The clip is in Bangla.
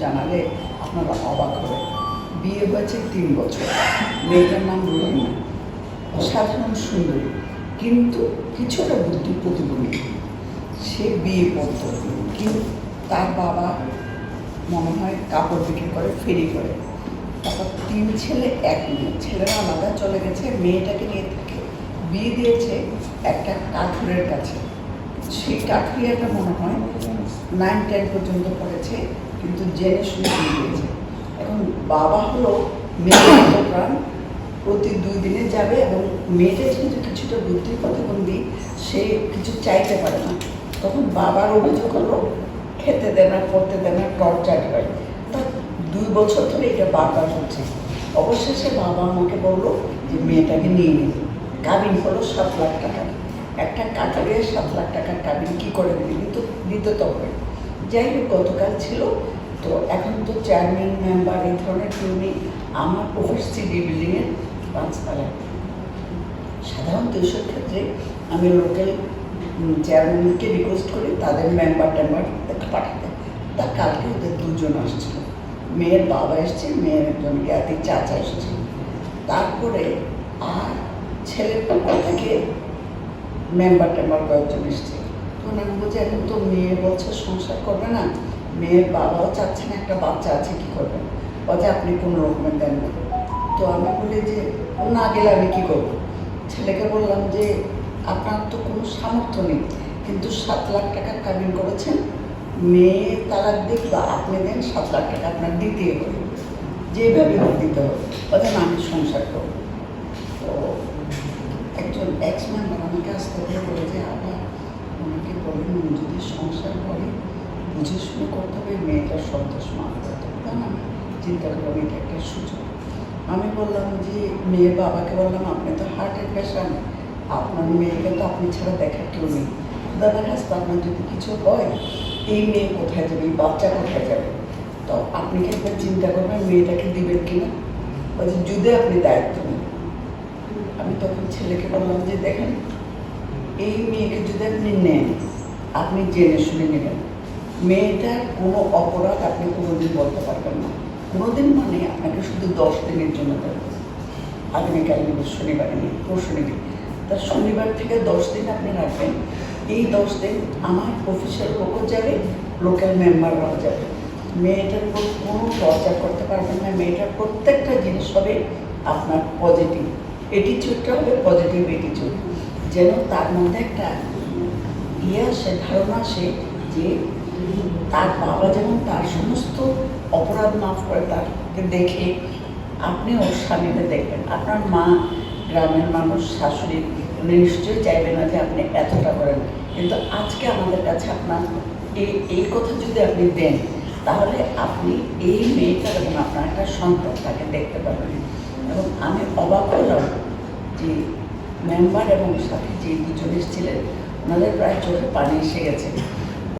জানালে আপনারা অবাক হবে বিয়ে হয়েছে তিন বছর। মেয়েটার নাম রুহিনা অসাধারণ, সুন্দরী। কিন্তু কিছুটা বুদ্ধি প্রতিবন্ধী। সে বিয়ে পড়তো কিন্তু তার বাবা মনে হয় কাপড় বিক্রি করে, ফেরি করে। তারপর তিন ছেলে, এক মেয়ে। ছেলেরা আলাদা চলে গেছে। মেয়েটাকে নিয়ে থাকে বিয়ে দিয়েছে একটা কাঠুরের কাছে। সেই কাঠুরিয়াটা মনে হয় নাইন টেন পর্যন্ত পড়েছে। কিন্তু জেনে শুনে দিয়েছে এখন বাবা হলো মেয়ের প্রাণ। প্রতি দুই দিনে যাবে এবং মেয়েটা যেহেতু কিছুটা বুদ্ধি প্রতিবন্ধী সে কিছু চাইতে পারে না। তখন বাবার অভিযোগ হলো, খেতে দেয় না, পড়তে দেয় না টর্চার করে তা দুই বছর ধরে এটা বারবার হচ্ছে অবশেষে বাবা আমাকে বলল যে মেয়েটাকে নিয়ে নিন কাবিন হলো সাত লাখ টাকা। একটা কাটারিয়া সাত লাখ টাকার কাবিন কী করে দিবি? কিন্তু দিতে তো যাই হোক, গতকাল ছিল। তো এখন তো চেয়ারম্যান মেম্বার এই ধরনের কেউ নেই। আমার অফিস সিডি বিল্ডিংয়ের পাঁচতলায় সাধারণত এইসব ক্ষেত্রে আমি লোকাল চেয়ারম্যানকে রিকোয়েস্ট করি তাদের মেম্বার টেম্বার পাঠাতে। তা কালকে ওদের দুজন আসছিল। মেয়ের বাবা এসছে, মেয়ের একজন জ্ঞাতি চাচা এসছে। তারপরে আর ছেলের পক্ষ থেকে মেম্বার টেম্বার কয়েকজন এসছে। তো আমি বলছি এখন তো মেয়ে বলছে সংসার করবে না, মেয়ের বাবাও চাচ্ছে না, একটা বাচ্চা আছে, কি করবেন বলছে, আপনি কোনো রকমের দেন না। তো আমি বলি যে না গেলে আমি কী করব? ছেলেকে বললাম যে, আপনার তো কোনো সামর্থ্য নেই। কিন্তু সাত লাখ টাকা কাবিন করেছেন, মেয়ে তালাক দিক বা আপনি দেন, সাত লাখ টাকা আপনার দিতেই হবে। যেভাবে হোক দিতে হবে। না, আমি সংসার করব। তো একজন এক্স মেম্বার আমাকে আসতে বলে উনি যদি সংসার করে, বুঝে শুনে করতে হবে, মেয়েটার সন্তোষ করতে হবে আমি চিন্তা করলাম এটা একটা সুযোগ। আমি বললাম যে, মেয়ের বাবাকে বললাম, আপনি তো হার্টের পেশেন্ট। আপনার মেয়েকে তো আপনি ছাড়া দেখার কেউ নেই। দাদার হাসতে আপনার যদি কিছু হয়, এই মেয়ে কোথায় যাবে? এই বাচ্চা কোথায় যাবে? তো আপনি কি একবার চিন্তা করবেন, মেয়েটাকে দিবেন কিনা? বলছে, যদি আপনি দায়িত্ব নেন। আমি তখন ছেলেকে বললাম যে, দেখেন, এই মেয়েকে যদি আপনি নেন আপনি জেনে শুনে নেবেন। মেয়েটার কোনো অপরাধ আপনি কোনোদিন বলতে পারবেন না। কোনোদিন মানে আপনাকে শুধু দশ দিনের জন্য দেবেন আগামীকাল নেব শনিবারে নেই পরশু নেবে তা শনিবার থেকে দশ দিন আপনি রাখবেন। এই দশ দিন আমার অফিসের লোকও যাবে লোকাল মেম্বাররাও যাবে। মেয়েটার উপর কোনো চর্চা করতে পারবেন না। মেয়েটার প্রত্যেকটা জিনিস হবে আপনার পজিটিভ এটিচিউডটা হবে পজিটিভ এটিচিউড যেন তার মধ্যে একটা ইয়ে আসে ধারণা আসে যে তার বাবা যেমন তার সমস্ত অপরাধ মাফ করে তাকে দেখে আপনি ওর স্বামীকে দেখবেন। আপনার মা গ্রামের মানুষ, শাশুড়ি উনি নিশ্চয়ই চাইবে না যে আপনি এতটা করেন। কিন্তু আজকে আমাদের কাছে আপনার এই এই কথা যদি আপনি দেন, তাহলে আপনি এই মেয়েটার এবং আপনার একটা সন্তান তাকে দেখতে পাবেন। এবং আমি অবাক হলাম যে মেম্বার এবং সাথে যে দুজন এসেছিলেন ওনাদের প্রায় চোখে পানি এসে গেছে।